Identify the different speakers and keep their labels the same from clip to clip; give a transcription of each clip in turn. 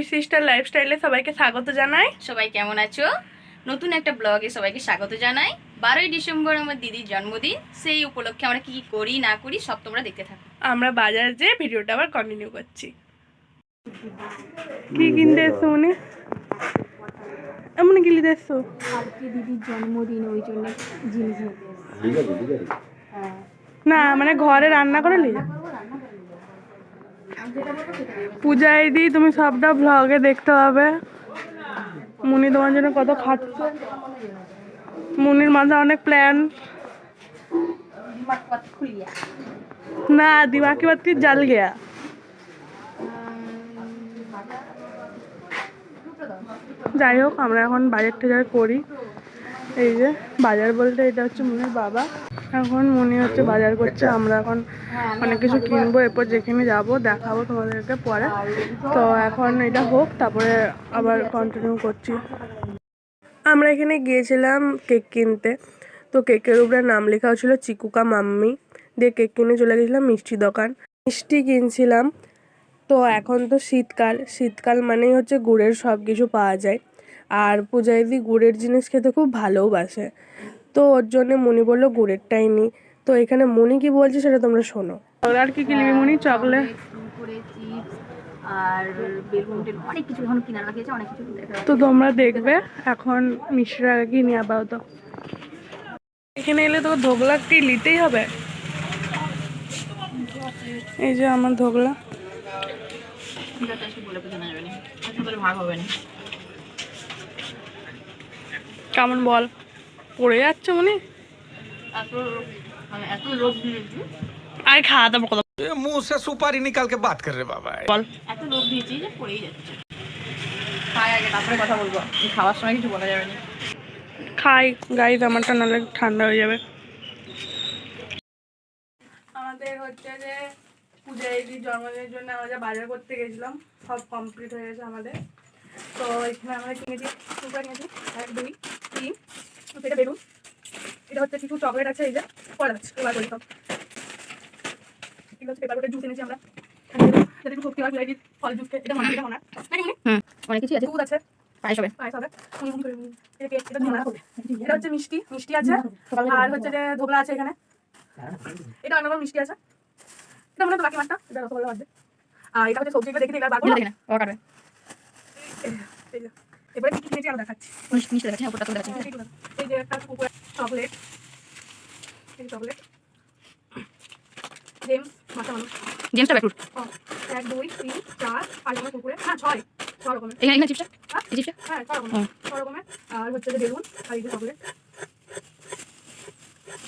Speaker 1: দুই সিস্টার লাইফস্টাইলে সবাইকে স্বাগত জানাই।
Speaker 2: সবাই কেমন আছো? নতুন একটা ব্লগে সবাইকে স্বাগত জানাই। বারোই ডিসেম্বর আমার দিদির জন্মদিন। সেই উপলক্ষে আমরা কি কি করি না করি সব তোমরা দেখতে থাকো।
Speaker 1: আমরা বাজার যেয়ে ভিডিওটা আবার কন্টিনিউ করছি। কি কিনতে এসছো উনি এমন নিতে এসছো?
Speaker 2: আজকে দিদির জন্মদিন ওই জন্য জিনিস নিতে
Speaker 1: না মানে ঘরে রান্না করে পূজায় দি তুমি সবটা ভ্লগে দেখতে পাবে। মুনি তোমার জন্য কত খাচ্ছে। মুনির মাথা অনেক প্ল্যান না দিমাকি বাতি জাল গিয়া। যাই হোক, আমরা এখন বাজার টাজার করি। এই যে, বাজার বলতে এটা হচ্ছে মুনির বাবা। এখন মনে হচ্ছে বাজার করছে, আমরা এখন অনেক কিছু কিনবো এরপর যেখানে যাব, দেখাবো তোমাদেরকে পরে। তো এখন এটা হোক, তারপরে আবার কন্টিনিউ করছি। আমরা এখানে গিয়েছিলাম কেক কিনতে। তো কেকের উপরে নাম লেখা ছিল চিকুকা মাম্মি। দিয়ে কেক কিনে চলে গেছিলাম মিষ্টি দোকান। মিষ্টি কিনছিলাম। তো এখন তো শীতকাল। শীতকাল মানেই হচ্ছে গুড়ের সব কিছু পাওয়া যায়। আর পূজাইদি গুড়ের জিনিস খেতে খুব ভালোবাসে। তো ওর জন্য মনি বলল গুড়েরটাই নি। তো এখানে মনি কি বলছে সেটা তোমরা শোনো। আর কি কি নিবি মনি? চকলেট।
Speaker 2: আর অনেক কিছু এখন কিনার বাকি অনেক কিছু
Speaker 1: তো তোমরা দেখবে এখন মিশ্রা কি নিয়ে আপাতত এখানে এলে তোকে ধোকলাটি নিতেই হবে? এই যে আমার ধোকলা।
Speaker 2: বলে বোঝানো যাবে না। বলে ভাগ হবে না।
Speaker 1: কেমন বল? পড়ে যাচ্ছে মনে? আর খাওয়া দাওয়া কথা
Speaker 3: মুখ সে সুপারি নিকাল কে বাত কর রে বাবা
Speaker 1: বল।
Speaker 2: এত লোক দিয়েছি যে পড়েই যাচ্ছে। খাই আগে তারপরে কথা বলব। খাওয়ার সময় কিছু বলা যাবে না।
Speaker 1: খাই গাইজ আমারটা নাহলে ঠান্ডা হয়ে যাবে। আমাদের হচ্ছে যে পূজা দিদির জন্মদিনের জন্য আমরা যা বাজার করতে গেছিলাম সব কমপ্লিট হয়ে গেছে আমাদের। তো এখানে আমরা কিনেছি সুপার কিনেছি এক দুই তিন এটা বেলুন এটা হচ্ছে কিছু চকলেট আছে এই যে পড়া যাচ্ছে এবার করি সব। জুস এনেছি আমরা। যাতে একটু শক্তি হয় পূজা ফল জুস এটা মনে এটা মনে নাকি
Speaker 2: হুম অনেক কিছু আছে।
Speaker 1: দুধ আছে।
Speaker 2: পায়েস হবে।
Speaker 1: পায়েস হবে। মুড়ি মুড়ি করে নিই। এটা কেক, এটা ধোঁয়া এটা হচ্ছে মিষ্টি। মিষ্টি আছে। আর হচ্ছে যে ধোকলা আছে এখানে। এটা অন্য মিষ্টি আছে। এটা মনে তো বাকি মাছটা এটা রসগোল্লা হবে আর এটা হচ্ছে সবজিগুলো দেখে করব
Speaker 2: দেখি না। ও কাটবে।
Speaker 1: এবারে কি কিনেছি আমরা দেখাচ্ছি।
Speaker 2: মিষ্টি মিষ্টি দেখাচ্ছি ওপরটা তুলে দেখাচ্ছি
Speaker 1: এই যে একটা কুকুর চকলেট। এই চকলেট। জেমস মাথা মানুষ।
Speaker 2: জেমসটা ব্যাকরুট
Speaker 1: এক দুই তিন চার পাঁচ রকমের কুকুরে। হ্যাঁ ছয়। ছ রকমের।
Speaker 2: এখানে এখানে চিপসটা?
Speaker 1: হ্যাঁ?
Speaker 2: এই চিপসটা?
Speaker 1: হ্যাঁ ছ রকমের। ছ রকমের। আর হচ্ছে যে বেলুন আর এই যে চকলেট।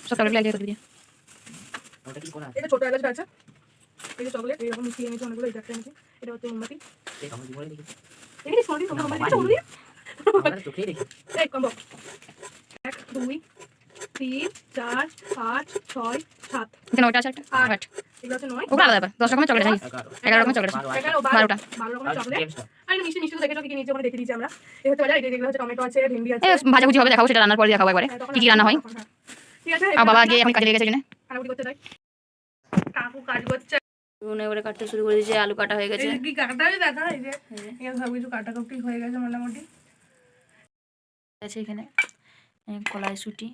Speaker 2: সব চকলেট লাগিয়ে
Speaker 1: এটা ছোট এলাচ আছে এই যে চকলেট এইরকম মিষ্টি এনেছি অনেকগুলো এই একটা এনেছি। এটা হচ্ছে মোমবাতি। কম্বো। এক দুই তিন চার পাঁচ ছয় সাত।
Speaker 2: এখানে ওটা আছে একটা?
Speaker 1: আট।
Speaker 2: আট।
Speaker 1: এগুলো হচ্ছে নয়।
Speaker 2: ওগুলো আলাদা ব্যাপার। দশ রকমের চকলেট আছে এগারো। রকমের চকলেট। আছে বারোটা।
Speaker 1: বারো। রকমের চকলেট। আর এই মিষ্টি মিষ্টি তো দেখেছ কি আমরা দেখে দিয়েছি আমরা? এই হচ্ছে বাজার এই হচ্ছে টমেটো আছে ভেন্ডি আছে।
Speaker 2: ভাজাভুজি হবে দেখাবো সেটা রান্নার পরে দেখাবো একবারে।
Speaker 1: হ্যাঁ,
Speaker 2: কি কি রান্না হয়।
Speaker 1: ঠিক আছে
Speaker 2: বাবা গিয়ে এখন কাজে লেগেছে কিনা?
Speaker 1: কাটাকুটি করতে দেয় কাকু কাজ করছে।
Speaker 2: এবারে কাটতে শুরু করে দিয়েছে আলু কাটা হয়ে গেছে।
Speaker 1: কি কাটা হয়ে দেখা এই যে সব কিছু কাটাকুটি হয়ে গেছে মোটামুটি।
Speaker 2: আছে এখানে কলাই সুটি।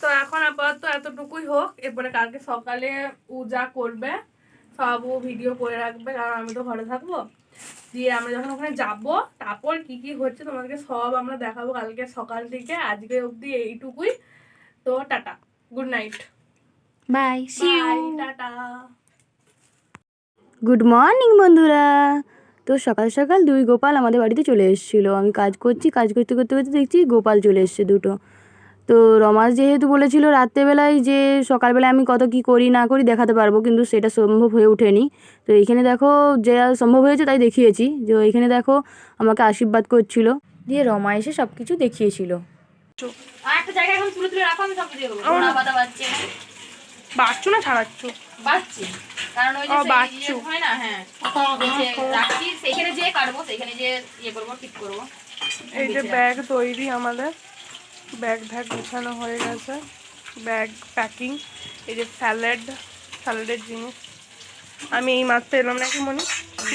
Speaker 1: তো এখন আপাতত এতটুকুই হোক এরপরে কালকে সকালে ও যা করবে সব ও ভিডিও করে রাখবে কারণ আমি তো ঘরে থাকব। দিয়ে আমরা যখন ওখানে যাব তারপর কি কি হচ্ছে তোমাদেরকে সব আমরা দেখাবো কালকে সকাল থেকে আজকে অবধি এইটুকুই। তো tata good night
Speaker 2: bye
Speaker 1: bye tata.
Speaker 4: Good morning বন্ধুরা। তো সকাল সকাল দুই গোপাল আমাদের বাড়িতে চলে এসেছিল। আমি কাজ করছি কাজ করতে করতে করতে দেখছি গোপাল চলে এসছে দুটো। তো রমাস যেহেতু বলেছিল রাত্রেবেলায় যে সকালবেলায় আমি কত কি করি না করি দেখাতে পারব কিন্তু সেটা সম্ভব হয়ে ওঠেনি। তো এইখানে দেখো যে সম্ভব হয়েছে তাই দেখিয়েছি। যে এখানে দেখো আমাকে আশীর্বাদ করছিল। দিয়ে রমা এসে সব কিছু দেখিয়েছিল।
Speaker 2: একটা জায়গায় এখন তুলে তুলে রাখো আমি সব দিয়ে বাচ্চে
Speaker 1: না ছাড়াচ্ছ?
Speaker 2: বাচ্চি কারণ ওই যে
Speaker 1: বাচ্চু।
Speaker 2: ইয়ে হয় না হ্যাঁ। রাখছি সেইখানে যে কাটবো সেইখানে যে ইয়ে করব ঠিক করব।
Speaker 1: এই যে ব্যাগ তৈরি আমাদের। ব্যাগ ভ্যাগ গুছানো হয়ে গেছে। Bag packing. এই যে স্যালাড স্যালাডের জিনিস। আমি এই মাত্র এলাম নাকি মনি?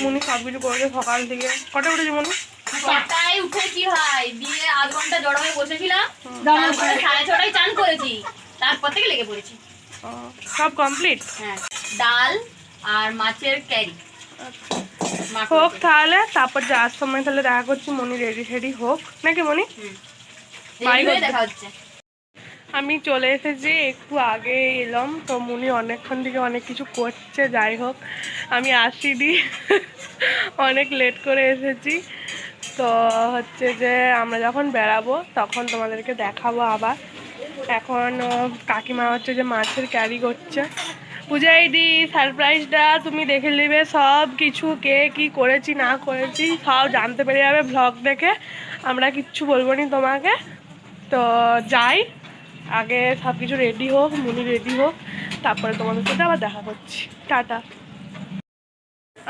Speaker 1: মনি সব কিছু করেছে সকাল থেকে। কটা উঠেছে মুনি?
Speaker 2: ছটায় উঠেছি ভাই দিয়ে আধ ঘণ্টা জড়ো হয়ে বসেছিলাম। তারপরে সাড়ে ছটায় চান করেছি। তারপর থেকে লেগে পড়েছি।
Speaker 1: সব কমপ্লিট
Speaker 2: হ্যাঁ ডাল আর মাছের ক্যারি
Speaker 1: হোক তাহলে তারপর যাওয়ার সময় তাহলে দেখা করছি মনি রেডি রেডি হোক। নাকি মনি?
Speaker 2: দেখা হচ্ছে।
Speaker 1: আমি চলে এসেছি একটু আগে এলাম তো মুনি অনেকক্ষণ থেকে অনেক কিছু করছে যাই হোক। আমি আসিনি অনেক লেট করে এসেছি। তো হচ্ছে যে আমরা যখন বেড়াবো তখন তোমাদেরকে দেখাবো আবার। এখন কাকিমা হচ্ছে যে মাছের ক্যারি করছে। পূজাই দি সারপ্রাইজটা তুমি দেখে নেবে, সব কিছু কে কি করেছি, না করেছি, সব জানতে পেরে যাবে ভ্লগ দেখে। আমরা কিচ্ছু বলব নি তোমাকে। তো যাই, আগে সব কিছু রেডি হোক মুনি রেডি হোক, তারপরে তোমাদের সাথে আবার দেখা করছি। টাটা।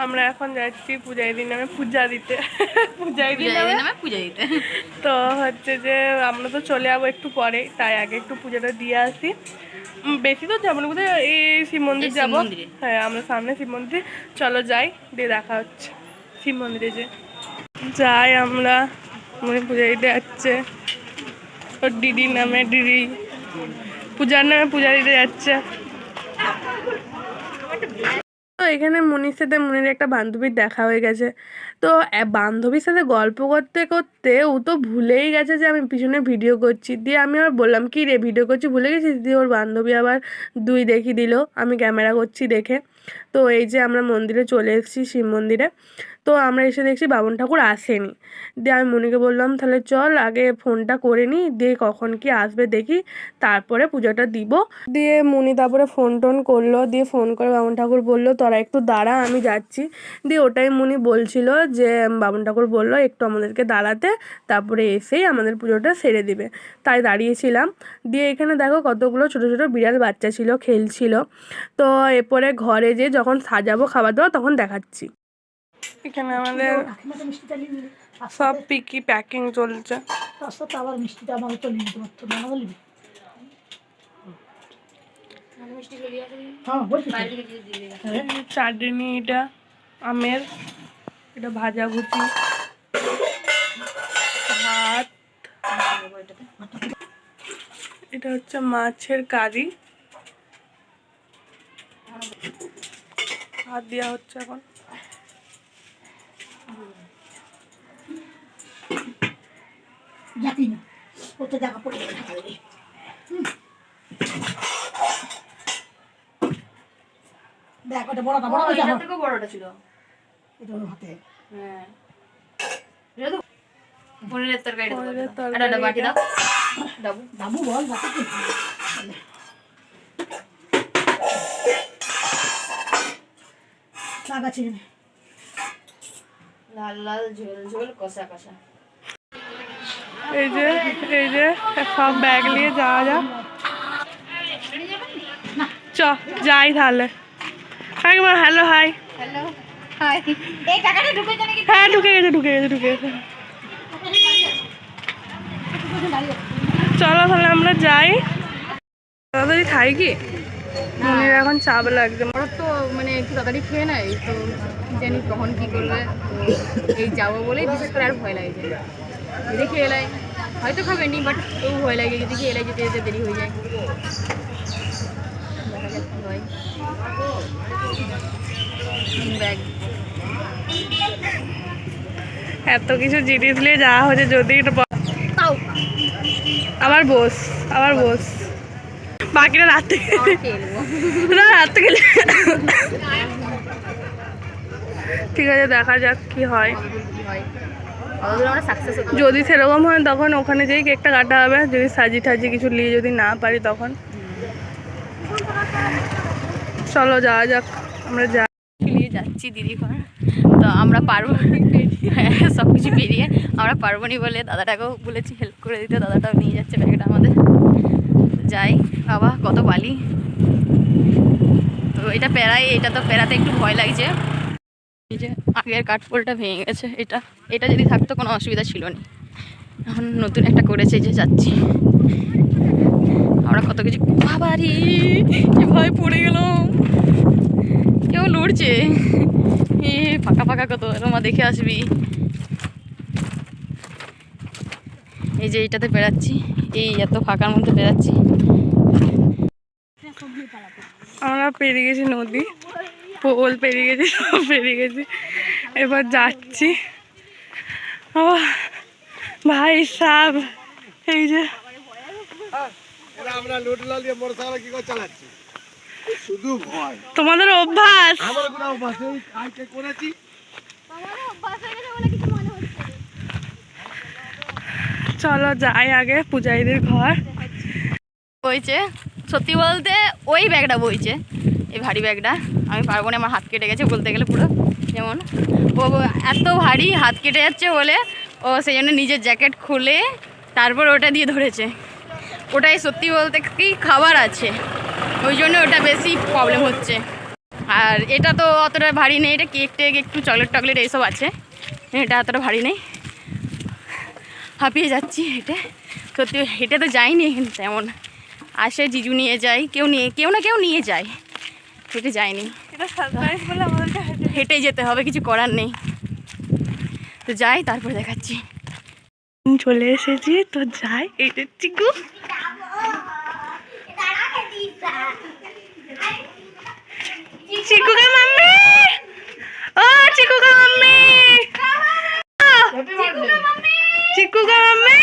Speaker 1: আমরা এখন যাচ্ছি পূজাই দিন নামে পূজা দিতে। পূজাই দিন
Speaker 2: পূজা
Speaker 1: নামে?
Speaker 2: পূজা দিতে।
Speaker 1: তো হচ্ছে যে আমরা তো চলে যাব একটু পরে তাই আগে একটু পূজাটা দিয়ে আসি। বেশি তো যাব না বোধহয় এই শিব মন্দির যাব। হ্যাঁ আমরা সামনে শিব মন্দির। চলো যাই দিয়ে দেখা হচ্ছে শিব মন্দিরে যে। যাই আমরা মনে পূজা দিতে যাচ্ছে। ওর দিদির নামে দিদি। পূজার নামে পূজা দিতে যাচ্ছে। এখানে মনির সাথে মনির একটা বান্ধবীর দেখা হয়ে গেছে। তো বান্ধবীর সাথে গল্প করতে করতে ও তো ভুলেই গেছে যে আমি পিছনে ভিডিও করছি। দিয়ে আমি আবার বললাম, কি রে ভিডিও করছি? ভুলে গেছিস? দিয়ে ওর বান্ধবী আবার দুই দেখি দিল, আমি ক্যামেরা করছি দেখে। তো, এই যে আমরা মন্দিরে চলে এসেছি শিব মন্দিরে। তো আমরা এসে দেখছি বাবন ঠাকুর আসেনি। দিয়ে আমি মনিকে বললাম, তাহলে চল আগে ফোনটা করে নিই, দিয়ে কখন কি আসবে দেখি, তারপরে পুজোটা দিব। দিয়ে মুনি তারপরে ফোন টোন করল, দিয়ে ফোন করে বাবন ঠাকুর বলল, তোরা একটু দাঁড়া, আমি যাচ্ছি। দিয়ে ওটাই মুনি বলছিল যে বাবন ঠাকুর বলল, একটু আমাদেরকে দাঁড়াতে, তারপরে এসেই আমাদের পুজোটা সেরে দিবে। তাই দাঁড়িয়েছিলাম। দিয়ে এখানে দেখো কতগুলো ছোটো ছোটো বিড়াল বাচ্চা ছিল, খেলছিল। তো এরপরে ঘরে যে যখন সাজাবো খাবার দাবার, তখন দেখাচ্ছি। এখানে আমাদের সব পিকি প্যাকিং চলছে।
Speaker 5: তার সাথে আবার মিষ্টিটা আমাকে চলে নিতে পারতো না হ্যাঁ বলছি তো। হ্যাঁ,
Speaker 1: চাটনি এটা আমের এটা ভাজা ভুচি ভাত এটা হচ্ছে মাছের কারি। ভাত দেওয়া হচ্ছে এখন।
Speaker 5: যাতি না। ওতে দেখা পড়ে যাবে ঢাকা দেবে। হুম। দেখ ওটা বড়টা বড়
Speaker 2: এটা
Speaker 5: দেখো।
Speaker 2: বড়টা ছিল।
Speaker 5: এটা ওর হাতে।
Speaker 2: হ্যাঁ। এটা তো পনিরের তরকারি বাটি দাও। দাবু।
Speaker 5: বল।
Speaker 2: লাল লাল ঝোল ঝোল কষা কষা।
Speaker 1: এই যে এই যে সব ব্যাগ নিয়ে যাওয়া যাক। চ যাই তাহলে। কাকিমা হ্যালো হাই
Speaker 2: হ্যালো হাই এই টাকাটা ঢুকে জানে
Speaker 1: হ্যাঁ ঢুকে গেছে ঢুকে গেছে ঢুকে গেছে। চলো তাহলে আমরা যাই। তাড়াতাড়ি খাই কি? মনির এখন চাপ লাগছে।
Speaker 2: ওরা তো মানে একটু তাড়াতাড়ি খেয়ে নেয় তো জানি কখন কি করবে। তো এই যাব বলেই বিশেষ করে আর ভয় লাগে। যদি খেয়ে এলাই। হয়তো খাবেনি বাট তবু ভয় লাগে যদি এলাই যেতে যেতে দেরি হয়ে যায়। ব্যাগ।
Speaker 1: এত কিছু জিনিস নিয়ে যাওয়া হচ্ছে যদি
Speaker 2: তাও।
Speaker 1: আবার বস আবার বস বাকিটা রাত থেকে না রাত থেকে ঠিক আছে দেখা যাক কি হয়। যদি সেরকম হয় তখন ওখানে যেই কেকটা কাটা হবে, যদি সাজি টাজি কিছু নিয়ে যদি না পারি তখন। চলো যাওয়া যাক, আমরা যা
Speaker 2: নিয়ে যাচ্ছি দিদি তো আমরা পারব হ্যাঁ সব কিছু পেরিয়ে আমরা পারব নি বলে দাদাটাকেও বলেছি হেল্প করে দিতে, দাদাটাও নিয়ে যাচ্ছে ব্যাগটা আমাদের। যাই, বাবা কত বালি। তো এটা পেরাই, এটা তো পেরাতে একটু ভয় লাগছে। এই যে আগের কাঠপোলটা ভেঙে গেছে এটা এটা যদি থাকতো কোনো অসুবিধা ছিল না এখন নতুন একটা করেছে যে যাচ্ছি। আমরা কত কিছু বাবারি কি ভয় পড়ে গেল কেউ লড়ছে। এ ফাঁকা ফাঁকা কত রোমা দেখে আসবি। এই যে এইটাতে বেড়াচ্ছি এই এত ফাঁকার মধ্যে বেড়াচ্ছি।
Speaker 1: আমরা পেরিয়ে গেছি নদী। পোল পেরিয়ে গেছি সব পেরিয়ে গেছি। এবার যাচ্ছি। ও ভাই সাব এই যে।
Speaker 6: আমরা লুট লালিয়ে মোটরসাইকেল কি করে চালাচ্ছি?
Speaker 1: তোমাদের অভ্যাস? চলো যাই আগে পূজাইদের ঘর।
Speaker 2: বইছে সত্যি বলতে ওই ব্যাগটা বইছে। এই ভারী ব্যাগটা। আমি পারব না, আমার হাত কেটে গেছে বলতে গেলে পুরো। যেমন, ও এত ভারী হাত কেটে যাচ্ছে বলে। ও সেই জন্য নিজের জ্যাকেট খুলে তারপর ওটা দিয়ে ধরেছে। ওটাই সত্যি বলতে কি খাবার আছে। ওই জন্য ওটা বেশি প্রবলেম হচ্ছে। আর এটা তো অতটা ভারী নেই, এটা কেক টেক, একটু চকলেট টকলেট এইসব আছে। এটা অতটা ভারী নেই। হাঁপিয়ে যাচ্ছি হেঁটে সত্যি হেঁটে তো যাইনি, তেমন। আসে জিজু নিয়ে যায়, কেউ নিয়ে, কেউ না কেউ নিয়ে যায়। হেঁটে যায়নি।
Speaker 1: এটা সারপ্রাইজ বলে আমাদেরকে হেঁটে
Speaker 2: হেঁটেই যেতে হবে কিছু করার নেই। তো যাই তারপর দেখাচ্ছি।
Speaker 1: চলে এসেছি তো যাই এইটা চিকু মাম্মি! ও চিকু কা মাম্মি! চিকু কা মাম্মি!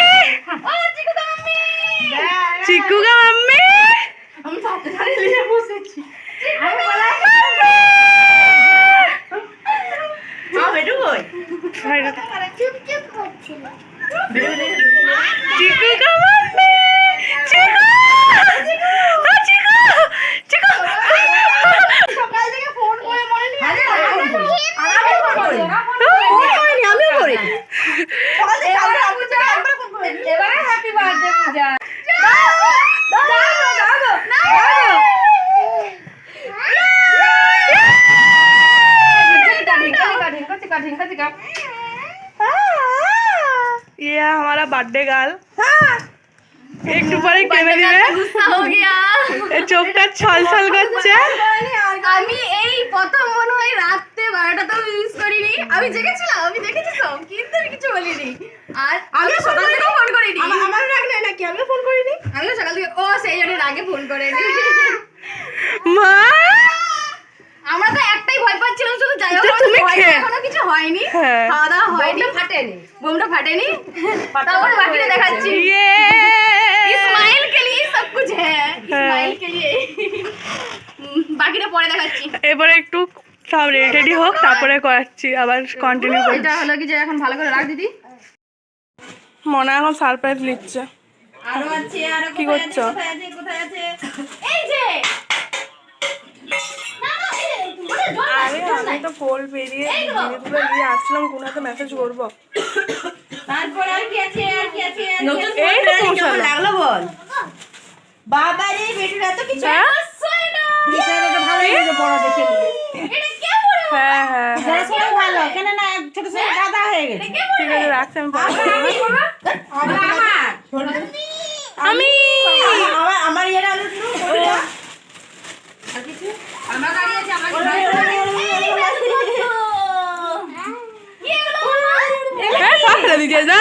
Speaker 1: চিকু কা মাম্মি চিকু
Speaker 2: আমি এই প্রথম মনে হয় রাত্রে বারোটা তো ইউজ করিনি। আমি জেগেছিলাম আমি দেখেছি সব কিন্তু আমি কিছু বলিনি। আর আমি সকাল থেকেও ফোন করিনি। আমার রাগ নাই নাকি? আমিও ফোন করিনি? আমিও সকাল থেকে ও সেই জন্য রাগে ফোন করিনি।
Speaker 1: মা!
Speaker 2: আমরা তো একটাই ভয় পাচ্ছিলাম শুধু যাই হোক
Speaker 1: তুমি
Speaker 2: এখনও কিছু হয়নি।
Speaker 1: হ্যাঁ।
Speaker 2: খাওয়া দাওয়া হয়নি। ফাটেনি। বোমটা ফাটেনি। তারপর বাকিটা দেখাচ্ছি। ইসমাইল কে লিয়ে সব
Speaker 1: কুছ।
Speaker 2: হ্যায় ইসমাইল কে লিয়ে বাকিটা পরে দেখাচ্ছি।
Speaker 1: এবারে একটু সব রেডি হোক তারপরে করাচ্ছি আবার কন্টিনিউ করছি।
Speaker 2: এটা হলো কি যে এখন ভালো করে রাখ দিদি।
Speaker 1: মনে হয় এখন সারপ্রাইজ নিচ্ছে।
Speaker 2: আরও আছে আরও
Speaker 1: কি করছ?
Speaker 2: কোথায় আছে কোথায় আছে? এই যে! না, না, এই যে, বলে জল নাই,
Speaker 1: আরে আমি। তো পেরিয়ে জিনিসগুলো নিয়ে আসছিলাম কোনো একটা মেসেজ করব।
Speaker 2: তারপর আর কি আছে আর কি আছে
Speaker 7: নতুন
Speaker 2: আছে?
Speaker 1: এই তো পৌঁছালো
Speaker 7: লাগল বল? বাবা রে বেটির এত কিছু
Speaker 1: আমি।
Speaker 7: আমার।
Speaker 1: আমি।
Speaker 7: আমার আমার ইয়ের
Speaker 2: আমার গাড়ি আছে আমার
Speaker 1: হ্যাঁ ফেলে দিয়েছে যা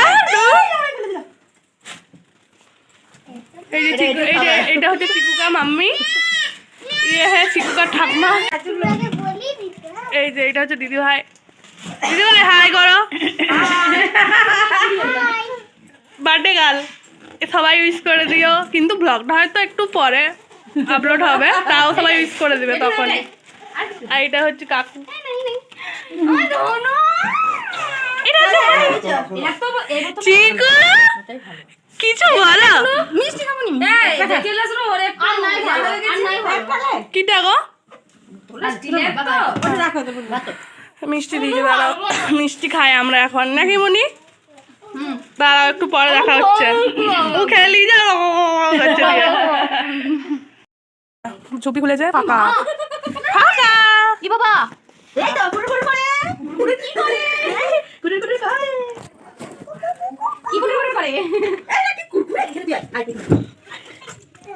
Speaker 1: এই যে চিকু এই যে এটা হচ্ছে মাম্মি। ইয়ে হ্যাঁ কা ঠাকমা। এই যে এটা হচ্ছে দিদি ভাই দিদি ভাই হাই করো বার্থডে গার্ল সবাই ইউজ করে দিও। কিন্তু ব্লগটা হয়তো একটু পরে আপলোড হবে তাও সবাই ইউজ করে দিবে তখন আর এটা হচ্ছে কাকু। চিকু! কিছু বলো
Speaker 2: মিষ্টি খাব নি এই ওরে আর নাই ভালো আর নাই ভালো
Speaker 1: কি দেখো মিষ্টি দিয়ে দাঁড়াও মিষ্টি খাই আমরা এখন নাকি মনি দাঁড়াও একটু পরে দেখা হচ্ছে ও খেলি যাও চুপি খুলে যায় ফাঁকা ফাঁকা
Speaker 2: কি বাবা
Speaker 7: এই তো পুরো পুরো করে পুরো কি করে পুরো পুরো করে
Speaker 2: কি করে করে করে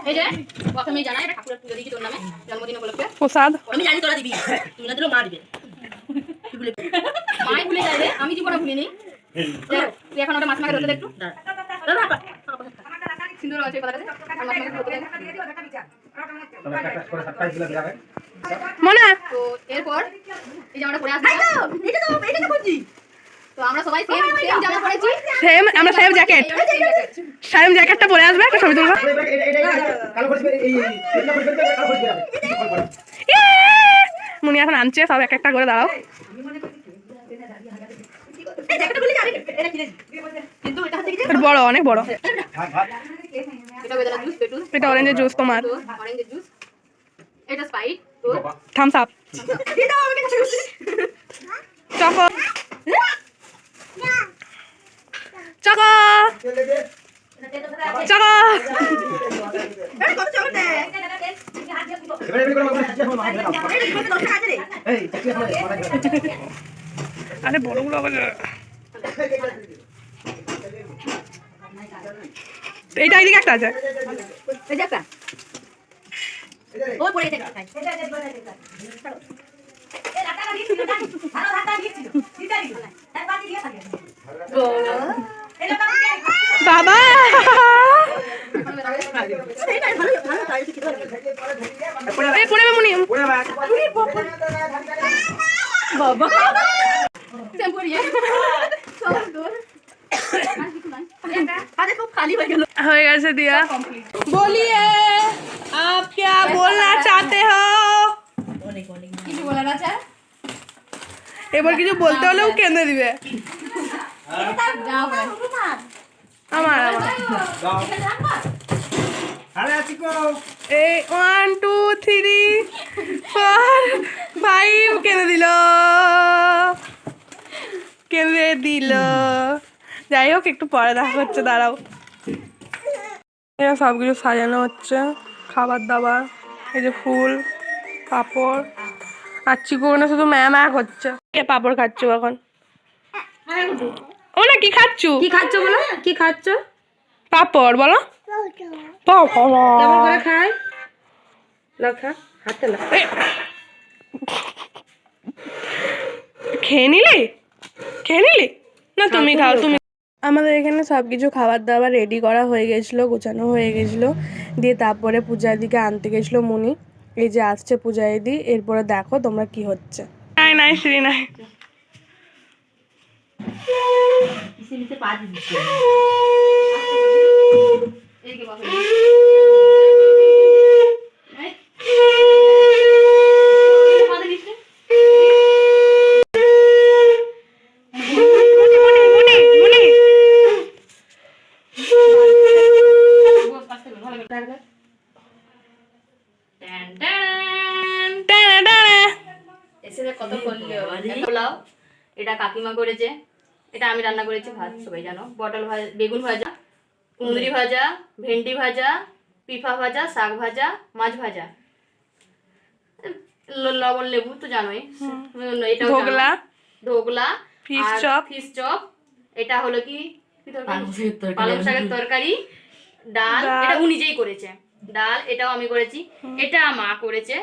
Speaker 2: এই যে প্রথমে জানাই এটা ঠাকুরের পুজো দিয়েছি তোর নামে জন্মদিন উপলক্ষে।
Speaker 1: প্রসাদ?
Speaker 7: আমি জানি তোরা দিবি তুই না দিলেও মা দিবে।
Speaker 2: মাই ভুলে যাবে আমি জীবনে ভুলিনি। তুই এখন ওটা মাছ মাকে ধরতে দে একটু। সিন্দুর আছে কথা।
Speaker 1: মনে
Speaker 2: তো এরপর এই জামাটা পরে আসবে।
Speaker 7: এটা তো এটা তো
Speaker 2: সবাই সেম
Speaker 1: আমরা সেম জ্যাকেট সেম জ্যাকেটটা পরে আসবে একটা ছবি তুলবো! মুনি এখন আনছে সব এক একটা করে দাঁড়াও।
Speaker 7: এটা এটা
Speaker 1: এটা বড় অনেক বড়।
Speaker 2: এটা বেদানা জুস পেটুল
Speaker 1: অরেঞ্জের জুস তোমার।
Speaker 2: এটা
Speaker 1: থামস আপ
Speaker 7: এটা
Speaker 1: চকো চকো চকো
Speaker 7: এটা এটা
Speaker 1: আরে বড়গুলো আবার এইটা এইদিকে একটা আছে
Speaker 7: একটা ও পড়ে গেছে
Speaker 1: বাবা!
Speaker 7: বাবা! হয়ে
Speaker 1: গেছে দিয়া।
Speaker 2: বলিয়ে।
Speaker 1: এবার কিছু বলতে হলেও কেঁদে দিবে। আমার এই one two three four five কেঁদে দিল। কেঁদে দিল। যাই হোক, একটু পরে দেখা হচ্ছে, দাঁড়াও। সব কিছু সাজানো হচ্ছে, খাবার দাবার, এই যে ফুল, পাপড়। আর চিকুনে শুধু ম্যাম এক হচ্ছে। পাপড় খাচ্ছ এখন ও না কি খাচ্ছু?
Speaker 4: কি খাচ্ছ বলো? কি খাচ্ছ?
Speaker 1: পাপড় বলো। পাপড়।
Speaker 4: কেমন করে খাই লক্ষা হাতে লাগা
Speaker 1: খেয়ে নিলি? খেয়ে নিলি? না তুমি খাও তুমি আমাদের এখানে সব কিছু খাবার দাবার রেডি করা হয়ে গেছিল গোছানো হয়ে গেছিল। দিয়ে তারপরে পূজার দিকে আনতে গেছিল মুনি। এই যে আসছে পূজা দি এরপরে দেখো তোমরা কি হচ্ছে। নাই নাই শ্রী নাই।
Speaker 2: এইদিকে এটা কাকিমা করেছে এটা আমি রান্না করেছি ভাত সবাই জানো। পটল ভাজা বেগুন ভাজা কুঁদরি ভাজা ভেন্ডি ভাজা পিফা ভাজা শাক ভাজা মাছ ভাজা। লবণ লেবু তো জানোই। জানো।
Speaker 1: ঢোকলা
Speaker 2: ফিশ চপ এটা হলো কি? পালং শাকের তরকারি। ডাল। এটা ও নিজেই করেছে। ডাল এটাও আমি করেছি। এটা মা করেছে।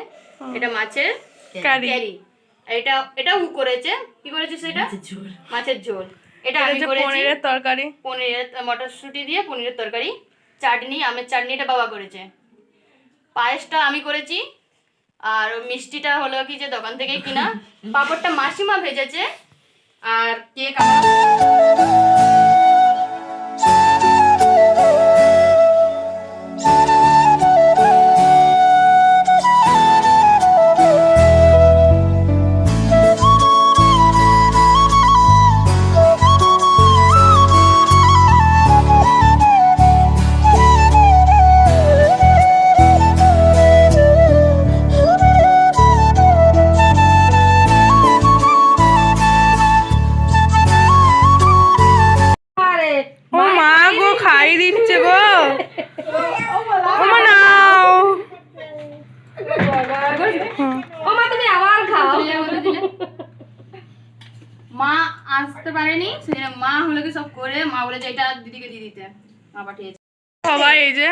Speaker 2: এটা মাছের
Speaker 1: কারি
Speaker 2: ক্যারি। এটা এটা হু করেছে। কি করেছে সেটা? মাছের ঝোল। এটা
Speaker 1: এটা
Speaker 2: আমি করেছি।
Speaker 1: পনিরের তরকারি।
Speaker 2: পনিরের মটরশুঁটি দিয়ে পনিরের তরকারি চাটনি আমের চাটনিটা বাবা করেছে। পায়েসটা আমি করেছি আর মিষ্টিটা হলো কি যে দোকান থেকে কিনা। পাঁপড়টা মাসিমা ভেজেছে আর কেক আমরা। পাঠিয়েছে।
Speaker 1: সবাই এই যে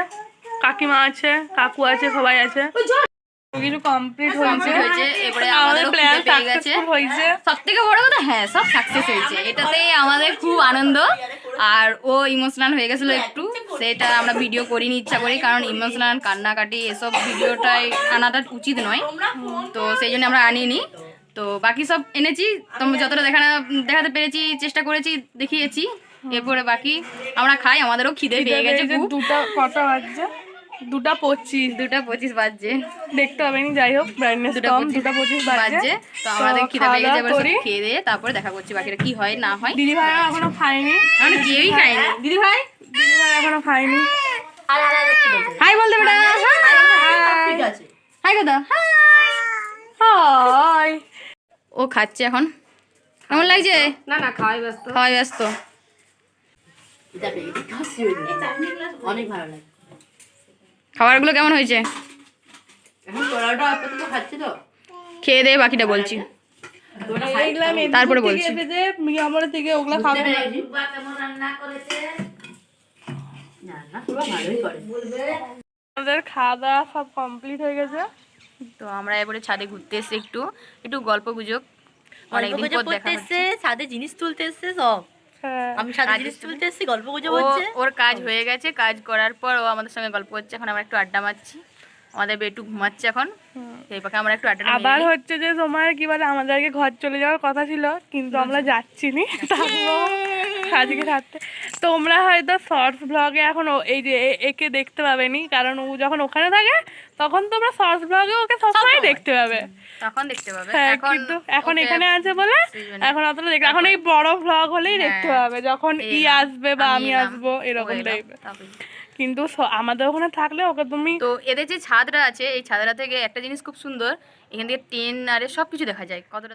Speaker 1: কাকিমা আছে কাকু আছে সবাই আছে। কিছু কমপ্লিট হয়েছে
Speaker 2: এবারে
Speaker 1: আমাদের প্ল্যান
Speaker 2: খিদে পেয়ে গেছে।
Speaker 1: সাকসেসফুল হয়েছে।
Speaker 2: সব থেকে বড় কথা হ্যাঁ সব সাকসেস হয়েছে। এটাতে আমাদের খুব আনন্দ। আর ও ইমোশনাল হয়ে গেছিল একটু। সেটা আমরা ভিডিও করিনি ইচ্ছা করি কারণ ইমোশনাল কান্নাকাটি এসব ভিডিওটাই আনাটা উচিত নয়। তো সেই জন্য আমরা আনিনি। তো বাকি সব এনেছি। তোমরা যতটা দেখানো দেখাতে পেরেছি চেষ্টা করেছি দেখিয়েছি। এরপরে বাকি আমরা খাই আমাদেরও খিদে পেয়ে গেছে
Speaker 1: দুটা কটা বাজছে? দুটা পঁচিশ
Speaker 2: দুটা পঁচিশ বাজছে।
Speaker 1: দেখতে হবে নি যাই হোক ব্রাইটনেস
Speaker 2: দুটা পঁচিশ
Speaker 1: দুটা পঁচিশ বাজছে।
Speaker 2: তো আমাদের খিদে পেয়ে গেছে এবার খেয়ে দিয়ে তারপরে দেখা করছি বাকিটা কি হয় না হয়।
Speaker 1: দিদি ভাই এখনও খায়নি।
Speaker 2: আমরা কেউই খাইনি। দিদি ভাই?
Speaker 1: দিদি ভাই এখনও খায়নি।
Speaker 2: হাই বলতে বেটা।
Speaker 7: ঠিক
Speaker 2: হাই কথা
Speaker 1: হাই।
Speaker 2: ও খাচ্ছে এখন। কেমন লাগছে?
Speaker 7: না না খাওয়াই ব্যস্ত।
Speaker 2: খাওয়াই ব্যস্ত
Speaker 7: দেখো এই খাচ্ছি ওই দিকে। অনেক ভালো লাগে।
Speaker 2: খাবারগুলো কেমন হয়েছে? খেয়ে দিয়ে বাকিটা বলছি। তারপরে বলছি।
Speaker 1: এসেছে থেকে ওগুলা খাবে না।
Speaker 7: না না তোরা ভালোই করে।
Speaker 1: আমাদের খাওয়া দাওয়া সব কমপ্লিট হয়ে গেছে।
Speaker 2: তো আমরা এবারে ছাদে ঘুরতে এসেছি একটু। একটু গল্প গুজব। অনেকদিন পর দেখা হচ্ছে।
Speaker 7: ছাদে জিনিস তুলতে এসছে সব। আমি
Speaker 2: সাদা
Speaker 7: জিনিস
Speaker 2: তুলতেছি
Speaker 7: তুলতে এসছি গল্প গুজব হচ্ছে।
Speaker 2: ওর কাজ হয়ে গেছে কাজ করার পর ও আমাদের সঙ্গে গল্প করছে এখন আমরা একটু আড্ডা মারছি। আমাদের বেটু ঘুমাচ্ছে এখন। সেই আমরা একটু
Speaker 1: আবার হচ্ছে যে তোমার কি বলে আমাদেরকে ঘর চলে যাওয়ার কথা ছিল কিন্তু আমরা যাচ্ছি নি আজকে থাকতে তোমরা হয়তো শর্টস ব্লগে এখন এই যে একে দেখতে পাবে নি কারণ ও যখন ওখানে থাকে তখন তোমরা শর্টস ব্লগে ওকে সবসময় দেখতে পাবে।
Speaker 2: তখন দেখতে পাবে।
Speaker 1: হ্যাঁ
Speaker 2: এখন
Speaker 1: কিন্তু এখন এখানে আছে বলে এখন অতটা দেখ এখন এই বড় ব্লগ হলেই দেখতে
Speaker 2: হ্যাঁ,
Speaker 1: পাবে যখন ই আসবে বা আমি আসব এরকম টাইপের। কিন্তু আমাদের ওখানে থাকলে ওকে তুমি
Speaker 2: তো এদের যে ছাদরা আছে, এই ছাদরা থেকে একটা জিনিস খুব সুন্দর, এখান থেকে টেন আরে সব কিছু দেখা যায়। কতটা